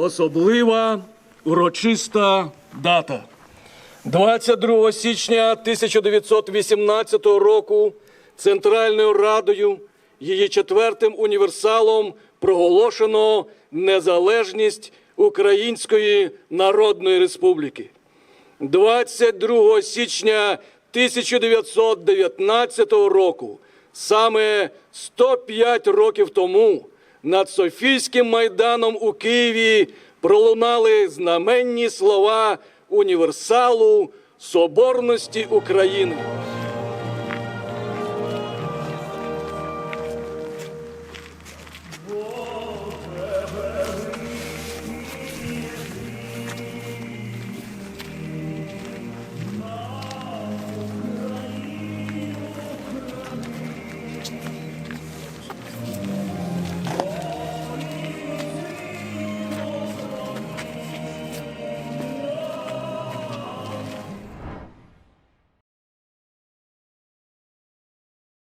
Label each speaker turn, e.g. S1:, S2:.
S1: особлива урочиста дата. 22 січня 1918 року Центральною Радою, її четвертим універсалом проголошено незалежність Української Народної Республіки. 22 січня 1919 року, саме 105 років тому, над Софійським майданом у Києві пролунали знаменні слова універсалу Соборності України.